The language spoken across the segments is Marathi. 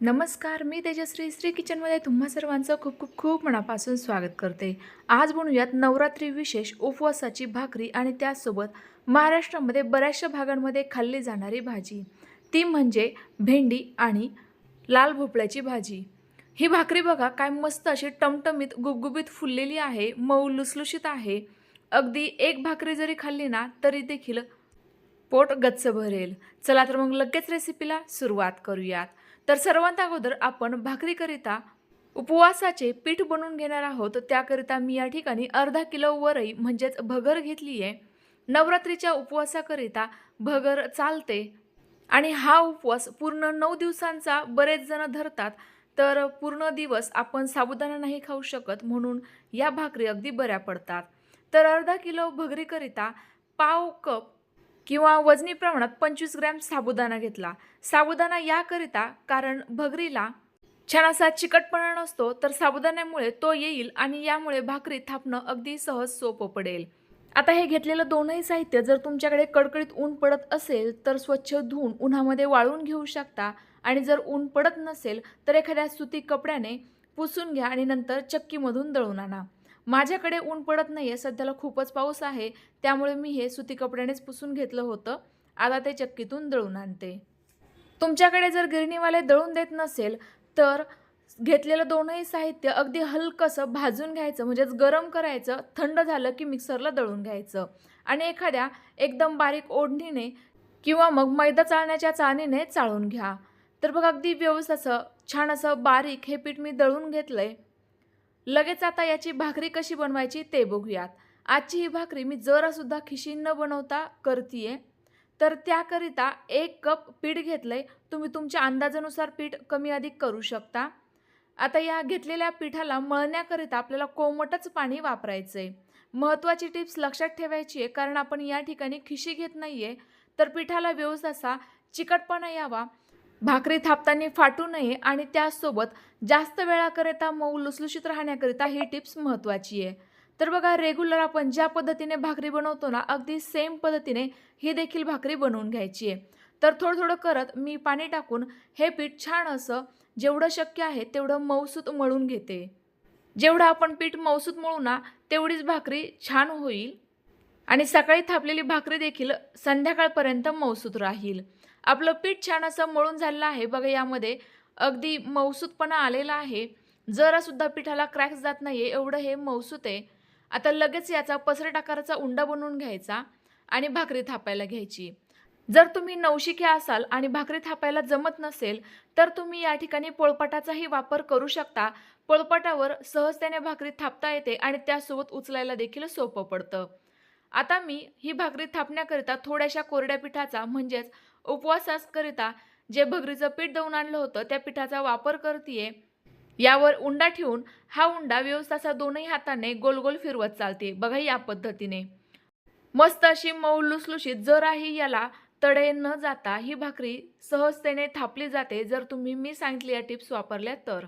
नमस्कार मी तेजश्री. श्री किचनमध्ये तुम्हा सर्वांचं खूप खूप खूप मनापासून स्वागत करते. आज बनवूयात नवरात्री विशेष उपवासाची भाकरी आणि त्याचसोबत महाराष्ट्रामध्ये बऱ्याचशा भागांमध्ये खाल्ली जाणारी भाजी. ती म्हणजे भेंडी आणि लाल भोपळ्याची भाजी. ही भाकरी बघा काय मस्त अशी टमटमीत गुबगुबीत फुललेली आहे मऊ लुसलुशीत आहे. अगदी एक भाकरी जरी खाल्ली ना तरी देखील पोट गच्च भरेल. चला तर मग लगेच रेसिपीला सुरुवात करूयात. तर सर्वांत अगोदर आपण भाकरीकरिता उपवासाचे पीठ बनवून घेणार आहोत. त्याकरिता मी या ठिकाणी अर्धा किलो वरई म्हणजेच भगर घेतली आहे नवरात्रीच्या उपवासाकरिता भगर चालते. आणि हा उपवास पूर्ण नऊ दिवसांचा बरेच जण धरतात. तर पूर्ण दिवस आपण साबुदाणा नाही खाऊ शकत म्हणून या भाकरी अगदी बऱ्या पडतात. तर अर्धा किलो भगरीकरिता पाव कप किंवा वजनी प्रमाणात पंचवीस ग्रॅम साबुदाणा घेतला. साबुदाणा याकरिता कारण भगरीला छान असा चिकटपणा नसतो तर साबुदाण्यामुळे तो येईल आणि यामुळे भाकरी थापणं अगदी सहज सोपं पडेल. आता हे घेतलेलं दोनही साहित्य जर तुमच्याकडे कडकडीत ऊन पडत असेल तर स्वच्छ धुवून उन्हामध्ये वाळून घेऊ शकता. आणि जर ऊन पडत नसेल तर एखाद्या सुती कपड्याने पुसून घ्या आणि नंतर चक्कीमधून दळून आणा. माझ्याकडे ऊन पडत नाही आहे सध्याला खूपच पाऊस आहे त्यामुळे मी हे सुती कपड्यानेच पुसून घेतलं होतं. आता ते चक्कीतून दळून आणते. तुमच्याकडे जर गिरणीवाले दळून देत नसेल तर घेतलेलं दोनही साहित्य अगदी हलकंसं भाजून घ्यायचं म्हणजेच गरम करायचं थंड झालं की मिक्सरला दळून घ्यायचं. आणि एखाद्या एकदम बारीक ओढणीने किंवा मग मैदा चाळण्याच्या चाळणीने चाळून घ्या. तर बघ अगदी व्यवस्थाचं असं छान असं बारीक हे पीठ मी दळून घेतलं आहे लगेच आता याची भाकरी कशी बनवायची ते बघूयात. आजची ही भाकरी मी जरासुद्धा खिशी न बनवता करतीये. तर त्याकरिता एक कप पीठ घेतलंय. तुम्ही तुमच्या अंदाजानुसार पीठ कमी अधिक करू शकता. आता या घेतलेल्या पिठाला मळण्याकरिता आपल्याला कोमटच पाणी वापरायचं आहे महत्त्वाची टिप्स लक्षात ठेवायची आहे कारण आपण या ठिकाणी खिशी घेत नाही आहे तर पिठाला व्यवस्था असा चिकटपणा यावा. भाकरी थापताना फाटू नये आणि त्याचसोबत जास्त वेळाकरिता मऊ लुसलुशीत राहण्याकरिता ही टिप्स महत्त्वाची आहे. तर बघा रेग्युलर आपण ज्या पद्धतीने भाकरी बनवतो ना अगदी सेम पद्धतीने ही देखील भाकरी बनवून घ्यायची आहे. तर थोडं थोडं करत मी पाणी टाकून हे पीठ छान असं जेवढं शक्य आहे तेवढं मऊसूत मळून घेते. जेवढं आपण पीठ मऊसूत मळू ना तेवढीच भाकरी छान होईल. आणि सकाळी थापलेली भाकरी देखील संध्याकाळपर्यंत मौसूद राहील. आपलं पीठ छान असं मळून झालेलं आहे. बघा यामध्ये अगदी मौसूदपणा आलेला आहे. जरासुद्धा पिठाला क्रॅक्स जात नाही आहे एवढं हे मऊसूत आहे. आता लगेच याचा पसरट आकाराचा उंडा बनवून घ्यायचा आणि भाकरी थापायला घ्यायची. जर तुम्ही नवशिक्या असाल आणि भाकरी थापायला जमत नसेल तर तुम्ही या ठिकाणी पोळपाटाचाही वापर करू शकता. पोळपाटावर सहजतेने भाकरी थापता येते आणि त्यासोबत उचलायला देखील सोपं पडतं. आता मी ही भाकरी थापण्याकरिता थोड्याशा कोरड्या पिठाचा म्हणजेच उपवासाकरिता जे भगरीचं पीठ दळून आणलं होतं त्या पिठाचा वापर करते यावर उंडा ठेवून हा उंडा व्यवस्थाचा दोनही हाताने गोल गोल फिरवत चालते बघा या पद्धतीने. मस्त अशी मऊ लुसलुशीत जराही याला तडे न जाता ही भाकरी सहजतेने थापली जाते जर तुम्ही मी सांगितलेल्या टिप्स वापरल्या तर.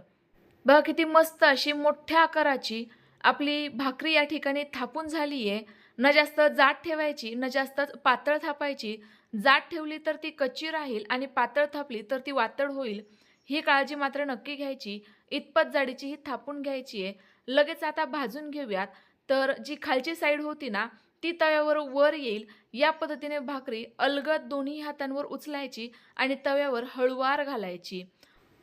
बघा किती मस्त अशी मोठ्या आकाराची आपली भाकरी या ठिकाणी थापून झाली आहे न जास्त जाड ठेवायची न जास्त पातळ थापायची. जाड ठेवली तर ती कच्ची राहील आणि पातळ थापली तर ती वातड होईल. ही काळजी मात्र नक्की घ्यायची. इतपत जाडीची ही थापून घ्यायची आहे. लगेच आता भाजून घेऊयात. तर जी खालची साईड होती ना ती तव्यावर वर येईल. या पद्धतीने भाकरी अलगद दोन्ही हातांवर उचलायची आणि तव्यावर हळुवार घालायची.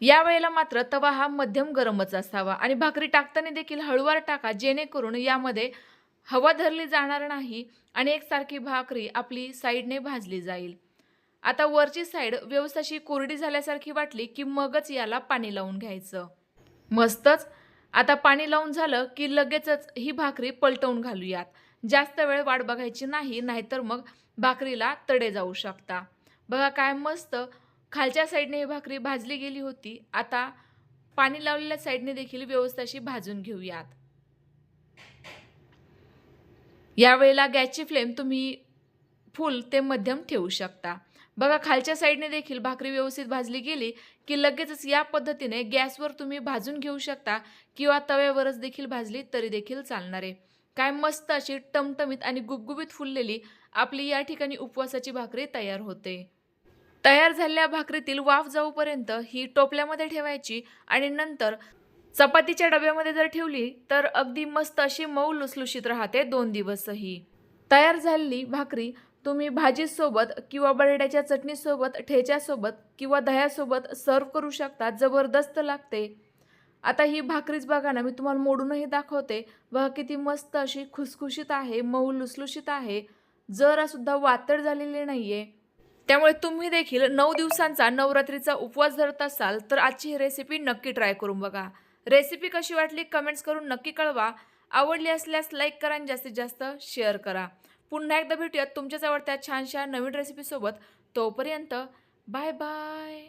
या वेळेला मात्र तवा हा मध्यम गरमच असावा आणि भाकरी टाकताना देखील हळुवार टाका जेणेकरून यामध्ये हवा धरली जाणार नाही आणि एकसारखी भाकरी आपली साईडने भाजली जाईल. आता वरची साईड व्यवस्थाशी कोरडी झाल्यासारखी वाटली की मगच याला पाणी लावून घ्यायचं. मस्तच! आता पाणी लावून झालं की लगेचच ही भाकरी पलटवून घालूयात. जास्त वेळ वाट बघायची नाही नाहीतर मग भाकरीला तडे जाऊ शकता. बघा काय मस्त! खालच्या साईडने ही भाकरी भाजली गेली होती. आता पाणी लावलेल्या साईडने देखील व्यवस्थाशी भाजून घेऊयात. यावेळेला गॅसची फ्लेम तुम्ही फुल ते मध्यम ठेवू शकता. बघा खालच्या साईडने देखील भाकरी व्यवस्थित भाजली गेली की लगेचच या पद्धतीने गॅसवर तुम्ही भाजून घेऊ शकता किंवा तव्यावरच देखील भाजली तरी देखील चालणार. आहे काय मस्त अशी टमटमीत आणि गुबगुबीत फुललेली आपली या ठिकाणी उपवासाची भाकरी तयार होते. तयार झालेल्या भाकरीतील वाफ जाऊपर्यंत ही टोपल्यामध्ये ठेवायची आणि नंतर चपातीच्या डब्यामध्ये जर ठेवली तर अगदी मस्त अशी मऊ लुसलुशीत राहते दोन दिवसही. तयार झालेली भाकरी तुम्ही भाजीसोबत किंवा बटाट्याच्या चटणीसोबत ठेच्यासोबत किंवा दह्यासोबत सर्व करू शकता जबरदस्त लागते. आता ही भाकरीच बघा ना मी तुम्हाला मोडूनही दाखवते. बघा किती मस्त अशी खुसखुशीत आहे मऊ लुसलुशीत आहे. जरासुद्धा वातड झालेली नाही आहे त्यामुळे तुम्ही देखील नऊ दिवसांचा नवरात्रीचा उपवास धरत असाल तर आजची ही रेसिपी नक्की ट्राय करून बघा. रेसिपी कशी वाटली कमेंट्स करून नक्की कळवा. आवडली असल्यास लाईक करा आणि जास्तीत जास्त शेअर करा. पुन्हा एकदा भेटूयात तुमच्याच आवडत्या छानशा नवीन रेसिपीसोबत तोपर्यंत बाय बाय.